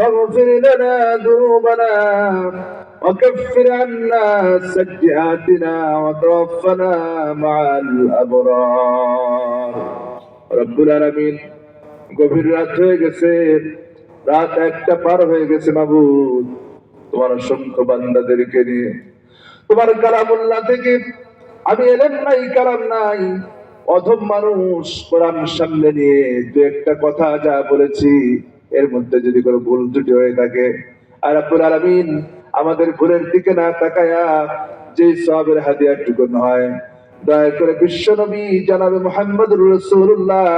فاغفر لنا ذنوبنا وكفر عنا سيئاتنا وتوفنا مع الأبرار رب العالمين গভীর রাত হয়ে গেছে রাত একটা পার হয়ে গেছে মাবুদ তোমার অসংখ্য বান্দাদেরকে নিয়ে তোমার কালামুল্লাহ থেকে আমি এলেন নাই কালাম নাই অধম মানুষ কোরআন সামনে নিয়ে দু একটা কথা যা বলেছি এর মধ্যে যদি কোনো ভুল ত্রুটি হয়ে থাকে আর আব্বুল আলমিন আমাদের ভুলের দিকে না তাকায়া যে সবের হাদিয়া টুকুন হয় দয়া করে বিশ্ব নবী জানাবে মোহাম্মদ রসুল্লাহ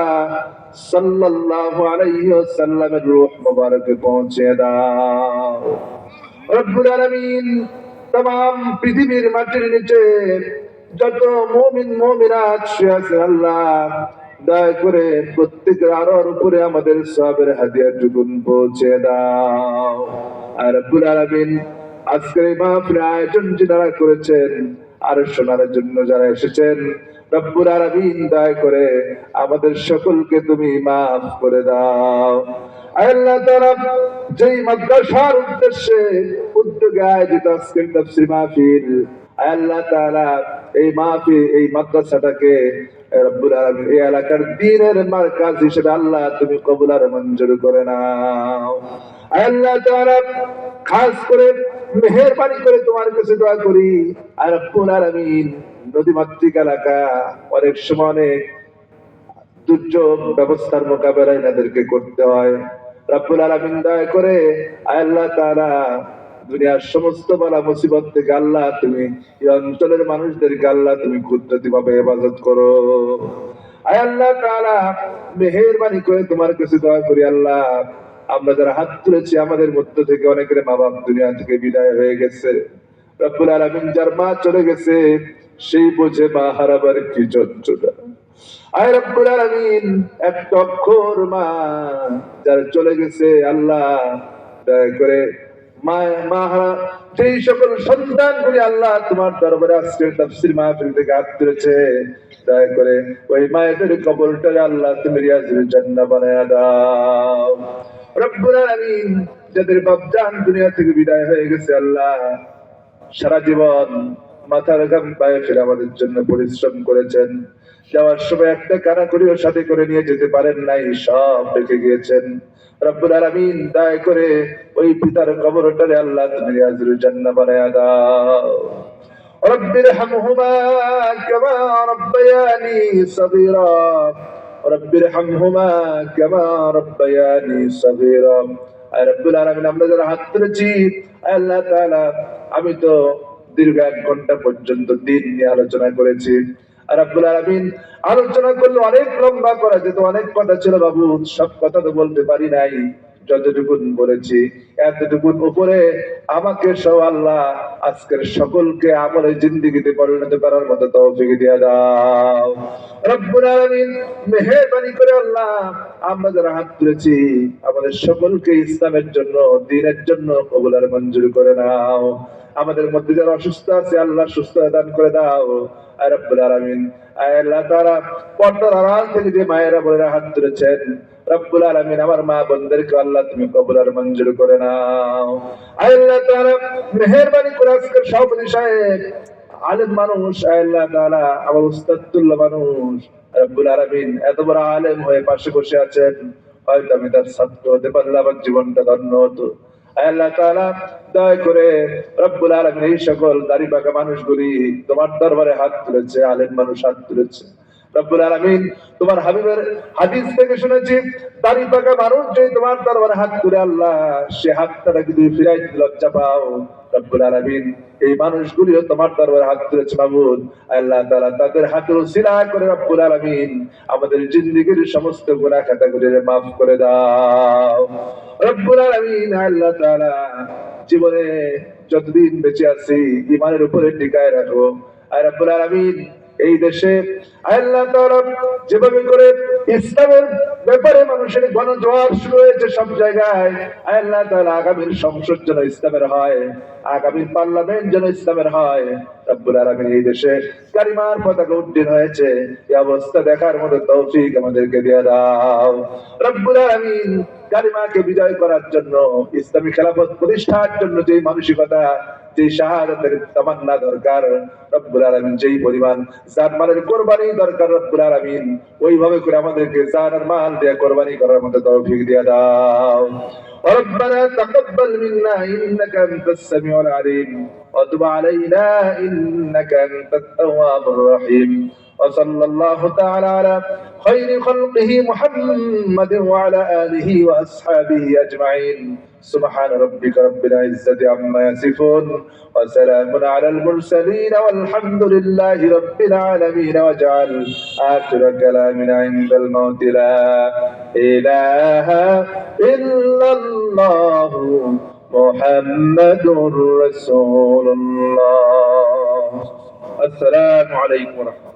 সাল্লাল্লাহু আলাইহি ওয়াসাল্লামের রূহ মুবারকে পৌঁছে দাও রব্বুল আলামিন तमाम পৃথিবীর মাটির নিচে যত মুমিন মুমিনাত শুয়ে আছে আল্লাহ দয়া করে প্রত্যেকের আরোর উপরে আমাদের সবের হাদিয়া টুকুন পৌঁছে দাও। আর রব্বুল আলামিন আজকের মাহফিল আয়োজন যারা করেছেন আর শোনার জন্য যারা এসেছেন, রব্বুল আলামিন দয়া করে আমাদের সকলকে তুমি মাফ করে দাও। আল্লাহ তাআলা, যেই মাদ্রাসার উদ্দেশ্যে উদ্যোগে আয়োজিত আজকের মাহফিল আল্লাহ তাআলা এই মাহফিল, এই মাদ্রাসাটাকে রব্বুল আলামিন, এই এলাকার দ্বীনের মার্কাজ হিসেবে আল্লাহ তুমি কবুল আর মঞ্জুর করে নাও। আল্লাহ তাআলা, খাস করে, মেহেরবানি করে তোমার কাছে দোয়া করি। আর রব্বুল আলামিন, নদীমাতৃক এলাকা, অনেক সময় অনেক দুর্যোগ ব্যবস্থার মোকাবেলা এনাদেরকে করতে হয়। রাব্বুল আলামিন দয়া করে আল্লাহ তাআলা দুনিয়ার সমস্ত বালা মুসিবত থেকে আল্লাহ, তুমি এই অঞ্চলের মানুষদেরকে আল্লাহ, তুমি কুদরতি ভাবে হেফাজত করো? আয় আল্লাহ তাআলা, মেহেরবানি করে তোমার কাছে দয়া করি আল্লাহ। আমরা যারা হাত তুলেছি, আমাদের মধ্য থেকে অনেকের মা বাপ দুনিয়া থেকে বিদায় হয়ে গেছে। রব্বুল আলামিন যার মা চলে গেছে, সেই বোঝে মা হারাবার কি যন্ত্রণা। আয় রব্বুল আলামিন একটা অক্ষর মা যার চলে গেছে, আল্লাহ, দয়া করে যেই সকল সন্তান গুলি আল্লাহ তোমার দরবারে আজকের তাফসির মাহফিল থেকে হাত তুলেছে, দয়া করে ওই মায়েদের কবরটা আল্লাহ তুমি রিয়াজুল জান্নাহ বানায়া দাও। রব্বুল আলামিন যাদের বাপজান দুনিয়া থেকে বিদায় হয়ে গেছে আল্লাহ, সারা জীবন মাথার ঘাম পায়ে ফেলে আমাদের জন্য পরিশ্রম করেছেন যাওয়ার সময় একটা কারাকড়িও সাথে করে নিয়ে যেতে পারেন নাই সব রেখে গিয়েছেন রব্বুল আলামিন দয়া করে ওই পিতার কবরটারে আল্লাহ তুমি রিয়াজুল জান্নাহ বানায়া দাও رب ارحمهما كما ربياني صغيرا رب ارحمهما كما ربياني صغيرا আয় রব্বুল আলামিন আমরা যারা হাত তুলেছি আয় আল্লাহ তাআলা আমি তো দীর্ঘ এক ঘণ্টা পর্যন্ত দিন নিয়ে আলোচনা করেছি। আর আব্দুল আলমিন আলোচনা করলে অনেক লম্বা করা যেত অনেক কথা ছিল বাবু, সব কথা তো বলতে পারি নাই। যতটুকুন বলেছি, এতটুকুন উপরে আমাকে সব আল্লাহ আজকের সকলকে আমলে জিন্দিগিতে পরিণত করার মতো তৌফিক দিয়ে দাও। রব্বুল আলামিন মেহেরবানি করে আল্লাহ আমরা যারা হাত তুলেছি, আমাদের সকলকে ইসলামের জন্য, দিনের জন্য কবুল আর মঞ্জুর করে নাও। আমাদের মধ্যে যারা অসুস্থ আছে, আল্লাহ সুস্থ দান করে দাও। রব্বুল আলামিন। তাআলা পর্দার আড়াল থেকে যে মায়েরা বোনেরা হাত তুলেছেন রব্বুল আমার মা বোনদেরকে আল্লাহ তুমি মঞ্জুর করে নাও। আল্লাহ করে সাহেব, আলেম মানুষ আল্লাহ আমার উস্তাদুল্লাহ মানুষ, রব্বুল এত বড় আলেম হয়ে পাশে বসে আছেন, হয়তো আমি তার ছাত্র হতে পারলে আমার জীবনটা ধন্য হতো। আল্লাহ তাআলা, দয়া করে রব্বুল আলামিন এই সকল দাড়ি পাকা মানুষগুলি তোমার দরবারে হাত তুলেছে, আলেম মানুষ হাত তুলেছে। রব্বুল আলামিন, তোমার হাবিবের হাদিস থেকে শুনেছি, দাড়ি পাকা মানুষ যে তোমার দরবারে হাত তুলে আল্লাহ, সে হাতটা ফিরাই লজ্জা পাও। রব্বুল আলামিন, এই মানুষগুলিও তোমার দরবারে হাত তুলেছে আল্লাহ তাদের হাতের উসিলা করে রব্বুল আলামিন, আমাদের জিন্দেগীর সমস্ত খাতাগুলি মাফ করে দাও। রব্বুল আলামিন, আল্লাহ জীবনে যতদিন বেঁচে আছি ইমানের উপরে টিকায় রাখো। আর রব্বুল আলামিন এই দেশে আল্লাহ যেভাবে করে ইসলামের ব্যাপারে মানুষের গণজোয়ার শুরু হয়েছে সব জায়গায়, আল্লাহ তাআলা আগামীর সংসদ যেন ইসলামের হয় আগামীর পার্লামেন্ট যেন ইসলামের হয়। এই দেশে কারিমার পতাকা উড্ডীন হয়েছে। এই অবস্থা দেখার মতো তৌফিক আমাদেরকে দিয়ে দাও। রব্বুল আলামিন কালিমাকে বিজয় করার জন্য, ইসলামী খেলাফত প্রতিষ্ঠার জন্য যে মানসিকতা যে শাহাদাতের তামান্না দরকার রব্বুল আলামিন যেই পরিমাণ জান মালের কোরবানি দরকার রব্বুল আলামিন ওইভাবে করে আমাদেরকে জান আর মাল দিয়ে কোরবানি করার মতো তৌফিক দিয়ে দাও ربنا تقبل منا انك انت السميع العليم وتب علينا انك انت التواب الرحيم وصلى الله تعالى على خير خلقه محمد وعلى آله وأصحابه أجمعين. سبحان ربك رب العزة عما يصفون وسلام على المرسلين والحمد لله رب العالمين. واجعل آخر كلامنا عند الموت لا إله إلا الله. محمد رسول الله. السلام عليكم ورحمة الله.